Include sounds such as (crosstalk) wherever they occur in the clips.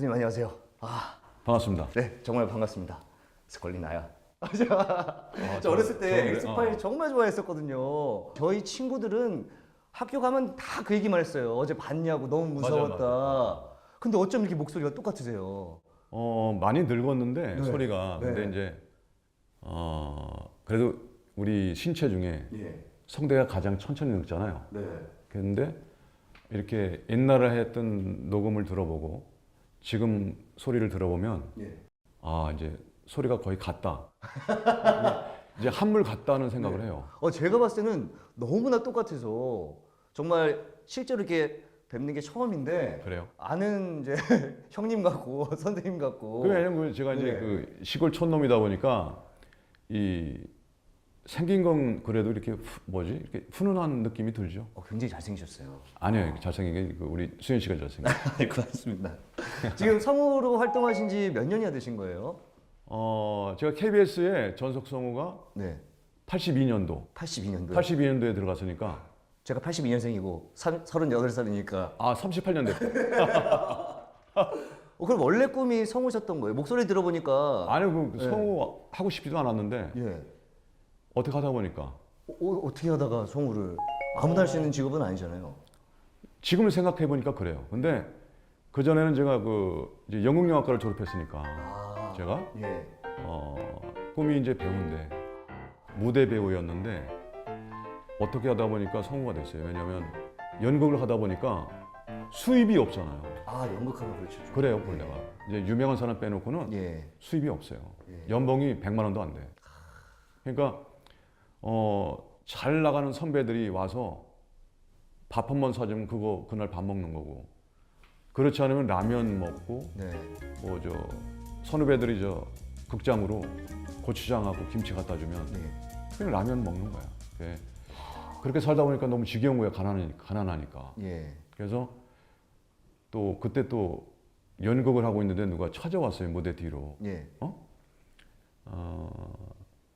선생님 안녕하세요. 아, 반갑습니다. 네 정말 반갑습니다. 스컬리 나야. (laughs) 저 어렸을 때? 엑스파일 어. 정말 좋아했었거든요. 저희 친구들은 학교 가면 다 그 얘기만 했어요. 어제 봤냐고 너무 무서웠다. 근데 어쩜 이렇게 목소리가 똑같으세요? 어, 많이 늙었는데 네. 소리가 네. 근데 이제 어, 그래도 우리 신체 중에 예. 성대가 가장 천천히 늙잖아요. 네. 그런데 이렇게 옛날에 했던 녹음을 들어보고 지금 소리를 들어보면 예. 아 이제 소리가 거의 같다. (laughs) 이제 한물 같다는 생각을 해요. 어 제가 봤을 때는 너무나 똑같아서 정말 실제로 이렇게 뵙는 게 처음인데 그래요. 아는 이제 (laughs) 형님 같고 (laughs) 선생님 같고. 그 왜냐면 제가 이제 네. 그 시골 촌놈이다 보니까 이 생긴 건 그래도 이렇게 후- 뭐지 이렇게 훈훈한 느낌이 들죠. 어, 굉장히 잘생기셨어요. 아니요 잘생긴 게 그 우리 수현 씨가 잘생겨. 네, 고맙습니다. (laughs) 지금 성우로 활동하신 지 몇 년이나 되신 거예요? 어 제가 KBS에 전속 성우가 네. 82년도 82년도. 82년도에 들어갔으니까 제가 82년생이고 38살이니까. 아 38년 됐고 (laughs) 어, 그럼 원래 꿈이 성우셨던 거예요? 목소리 들어보니까. 아니 그 네. 성우 하고 싶지도 않았는데 예. 어떻게 하다 보니까 어, 어, 어떻게 하다가 성우를 아무나 할 수 있는 직업은 아니잖아요. 지금을 생각해 보니까 그래요. 근데 그 전에는 제가 그 이제 영국영화과를 졸업했으니까 아. 제가 예. 어, 꿈이 이제 배우인데 무대 배우였는데 어떻게 하다 보니까 성우가 됐어요. 왜냐하면 연극을 하다 보니까 수입이 없잖아요. 아, 연극하면 그렇죠. 그래요, 본래가. 이제 유명한 사람 빼놓고는 예. 수입이 없어요. 예. 연봉이 100만 원도 안 돼. 그러니까 어, 잘 나가는 선배들이 와서 밥 한 번 사주면 그거 그날 밥 먹는 거고 그렇지 않으면 라면 먹고 네. 뭐 저 선후배들이 저 극장으로 고추장하고 김치 갖다 주면 네. 그냥 라면 먹는 거야. 예. 그렇게 살다 보니까 너무 지겨운 거야 가난하니까. 가난하니까. 예. 그래서 또 그때 또 연극을 하고 있는데 누가 찾아왔어요 무대 뒤로. 예. 어,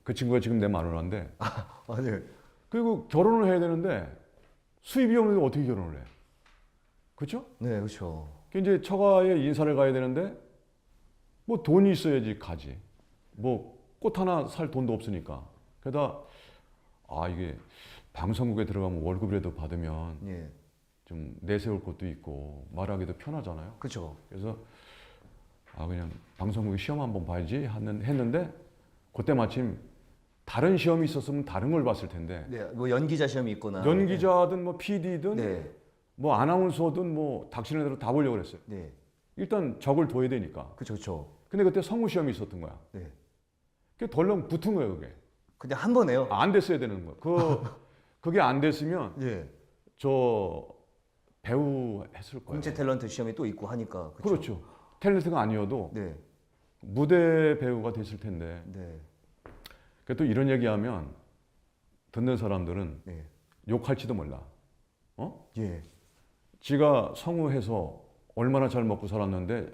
그 친구가 지금 내 마누라인데 아, 네. 그리고 결혼을 해야 되는데 수입이 없는데 어떻게 결혼을 해? 그렇죠? 네, 그렇죠. 이제 처가에 인사를 가야 되는데 뭐 돈이 있어야지 가지. 뭐 꽃 하나 살 돈도 없으니까. 게다가 아 이게 방송국에 들어가면 월급이라도 받으면 예. 좀 내세울 것도 있고 말하기도 편하잖아요. 그렇죠. 그래서 아 그냥 방송국에 시험 한번 봐야지 하는 했는데 그때 마침 다른 시험이 있었으면 다른 걸 봤을 텐데 네, 뭐 연기자 시험이 있거나. 연기자든 뭐 PD든 네. 뭐 아나운서든 뭐 닥치는 대로 다 보려고 그랬어요. 네. 일단 적을 둬야 되니까. 그렇죠. 그렇죠. 근데 그때 성우 시험이 있었던 거야. 네. 그게 덜렁 붙은 거예요, 그게. 그냥 한 번에요. 안 됐어야 되는 거야. 그 (laughs) 그게 안 됐으면 예. 저 배우 했을 거예요. 공채 탤런트 시험이 또 있고 하니까. 그렇죠. 그렇죠. 탤런트가 아니어도 네. 무대 배우가 됐을 텐데. 네. 그또 이런 얘기하면 듣는 사람들은 네. 욕할지도 몰라. 어? 예. 지가 성우해서 얼마나 잘 먹고 살았는데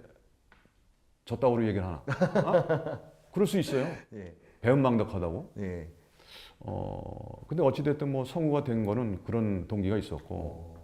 저 따위로 얘기를 하나? 어? 그럴 수 있어요. (laughs) 예. 배은망덕하다고. 예. 어, 근데 어찌됐든 뭐 성우가 된 거는 그런 동기가 있었고, 어.